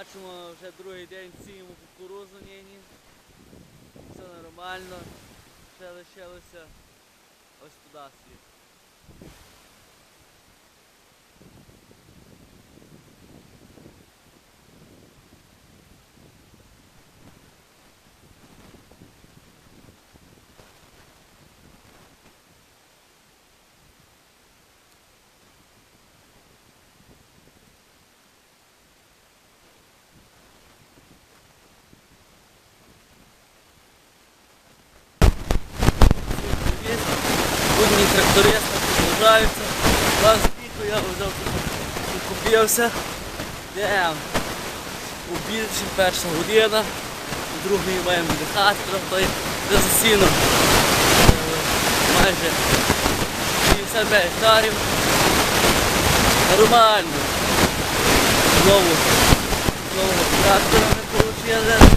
Бачимо, вже другий день сіємо кукурузу нині. Все нормально. Ще лишилося ось туди. Трактористи продовжаються. Вас піку я вже купився. Йдемо. Обід ще перша година. У другої маємо віддихати трохи. Вже засіно. Е, Майже 55 гектарів. Нормально. Знову. Знову трактора не отримали.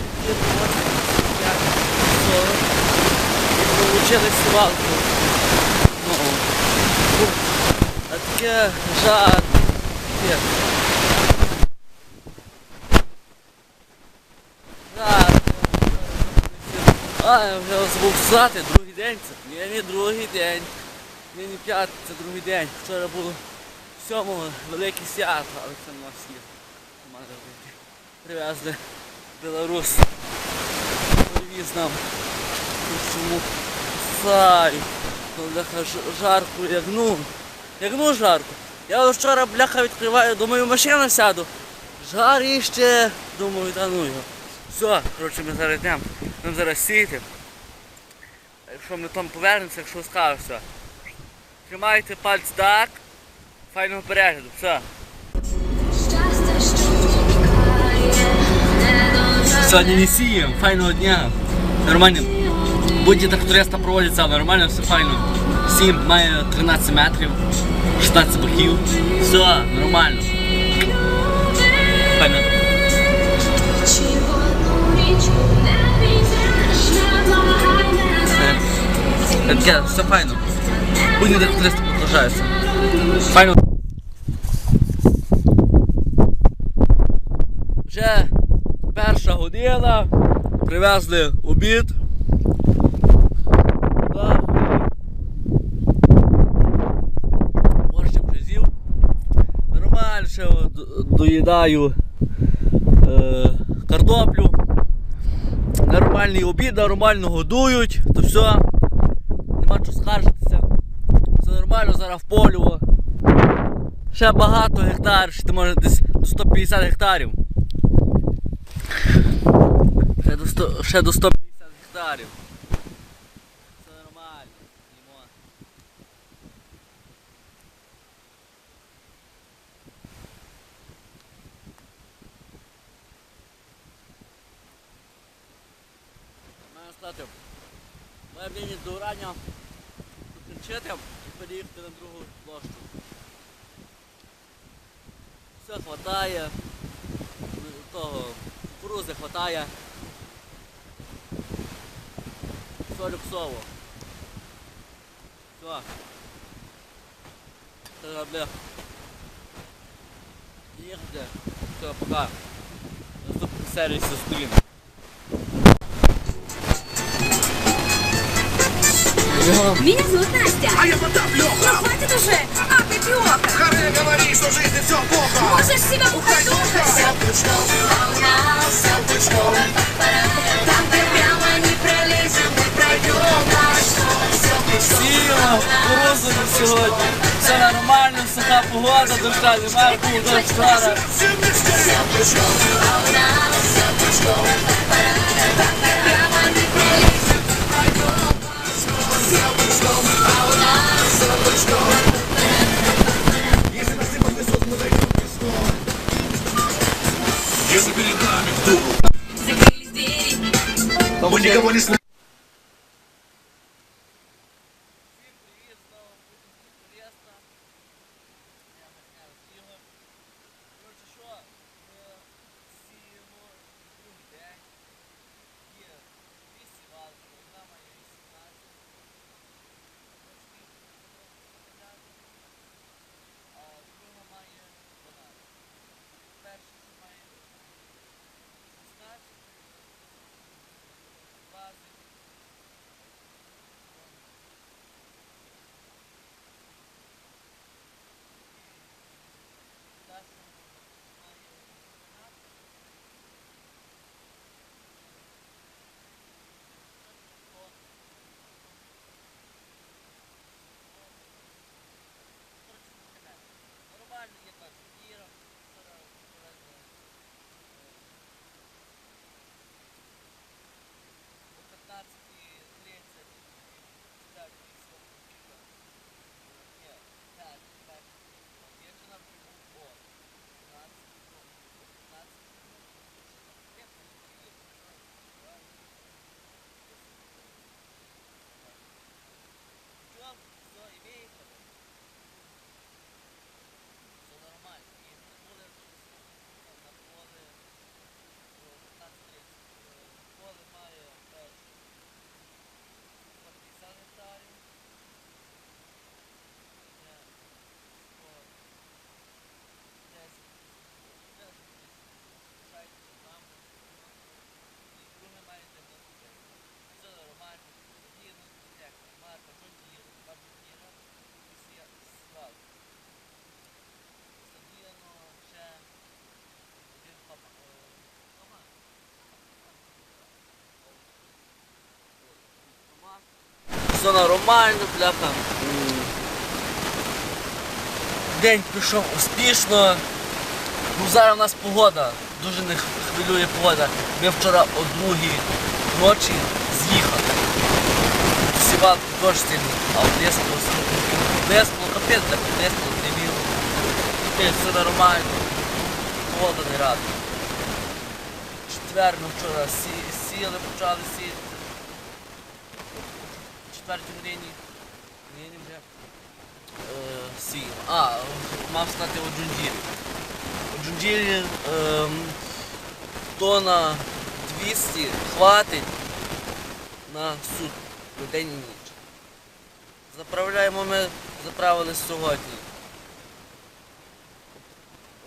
Получили свалку. Ну, ну, таке жар. Є. А, я вже забув сказати, другий день це. Ні, не другий день. Ні, не п'ятий, це другий день. Вчора було сьомого велике свято, але це на всі. Нема. Привезли Білорус. Привіз нам цьому сарі. Ж- жарко, ягну. Ягну жарко. Я вчора бляха відкриваю, думаю, в машину сяду. Жаріще. Думаю, та ну його. Все, коротше, ми зараз йдемо. Нам зараз сіти. Якщо ми там повернемося, якщо скажу, все. Тримайте пальці так. Файного перегляду, все. Сьогодні не сіємо, файного дня. Нормально. Будь тракториста проводяться, нормально, все файно. Сім має 13 метрів, 16 боків. Все, нормально. Благай, Таке, все файно. Будь тракториста продовжаються. Файно. Вже перша година. Привезли обід. Доїдаю е, картоплю. Нормальний обід, нормально годують, то все. Нема чого скаржитися. Все нормально, зараз в полю. Ще багато гектарів, ще може десь до 150 гектарів. Ще до, 100, ще до 150 гектарів. Все нормально. Моє мнення до рання закінчити і переїхати на другу площу. Все хватає, того кукурузи хватає. Все люксово. Все. Треба. Їхати. Все, пока. Наступний сервіс зустрінемо. Меня зовут Настя. А я Потап Ну хватит уже! А, копиока! Харе говори, что в жизни все плохо! Можешь себя ухайдушить! Там, где прямо не пролезем, мы пройдем Сіємо, кукурузу сьогодні. Все нормально, суха погода, доща немає, був дощ вчора. Если никого не слышим. Все нормально, бляха. День пішов успішно. Ну зараз у нас погода, дуже не хвилює погода. Ми вчора о другій ночі з'їхали. Сівалки теж сильні, а в Деспіло капець, так Деспіло не. Теперь все нормально. Погода не рада. Четвер ми вчора сі- сіяли, почали сіяти. Четвертій годині. Нині вже. Е. А, мав стати у Джунджірі. У Джунджірі ем, тона 200 хватить на суд на день і ніч. Заправляємо ми, заправили сьогодні.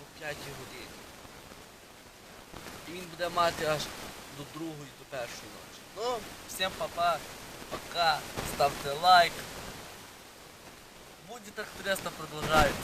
О 5 годині. І він буде мати аж до другої, до першої ночі. Ну, всім папа, пока, ставьте лайк. Будет так интересно продолжается.